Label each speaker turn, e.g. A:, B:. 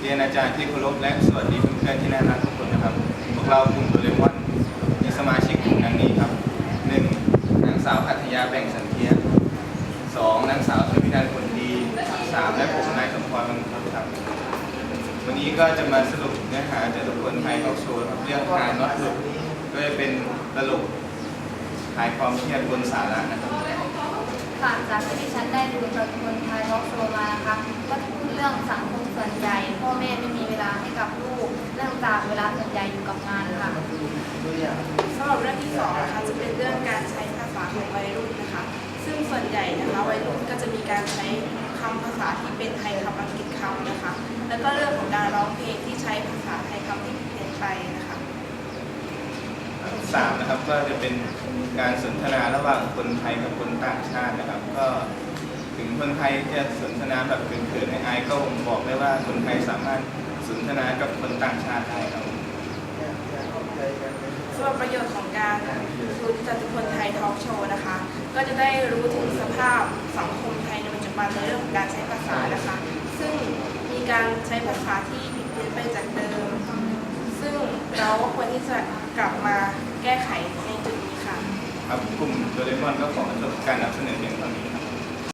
A: เรียนอาจารย์ที่เคารพและสวัสดีเพื่อนๆที่น่ารักทุกคนนะครับ พวกเรากลุ่มโดเรมอนมีสมาชิกกลุ่มดังนี้ครับหนึ่งนางสาวพัทยาแบ่งสันเทียสองนางสาวชวินันผลดีสามและผมนายสมพรมังคุครับ วันนี้ก็จะมาสรุปเนื้อหาจากทุกคนไทยทอล์กโชว์เรื่องการน็อตลุดก็จะเป็นตลกขายความเครียดบนสาระนะครับ
B: ค่ะจากที่ดิฉันได้ดูประคนไทยทอกโชว์มานะคะก็จะพูดเรื่อ จากเวลาส่วนใหญ่อยู่กับงานค่ะ
C: สำหรับเรื่องที่สองนะคะจะเป็นเรื่องการใช้ภาษาของวัยรุ่นนะคะ ซึ่งส่วนใหญ่นะคะวัยรุ่นก็จะมีการใช้คำภาษาที่เป็นไทยคำอังกฤษคำนะคะ แล้วก็เรื่องของการร้องเพลงที่ใช้ภาษาไทยคำที่ผิดเพี้ยนไปนะคะ
A: สามนะครับก็จะเป็นการสนทนาระหว่างคนไทยกับคนต่างชาตินะครับ ก็ ถึงคนไทยจะสนทนาแบบเขินๆในอายๆก็ผมบอกได้ว่าคนไทยสามารถสนทนากับคนต่างชาติได้ครับ
C: สำหรับประโยชน์ของการรู้จตุพลไทยทอล์กโชว์นะคะ ก็จะได้รู้ถึงสภาพสังคมไทยในปัจจุบันในเรื่องของการใช้ภาษานะคะ ซึ่งมีการใช้ภาษาที่ผิดเพี้ยนไปจากเดิม ซึ่งเราก็ควรที่จะกลับมาแก้ไขในจุดนี้ค่ะ
A: ครับกลุ่มโดเรมอนก็ขอจบการนำเสนอเพียงเท่านี้ครับ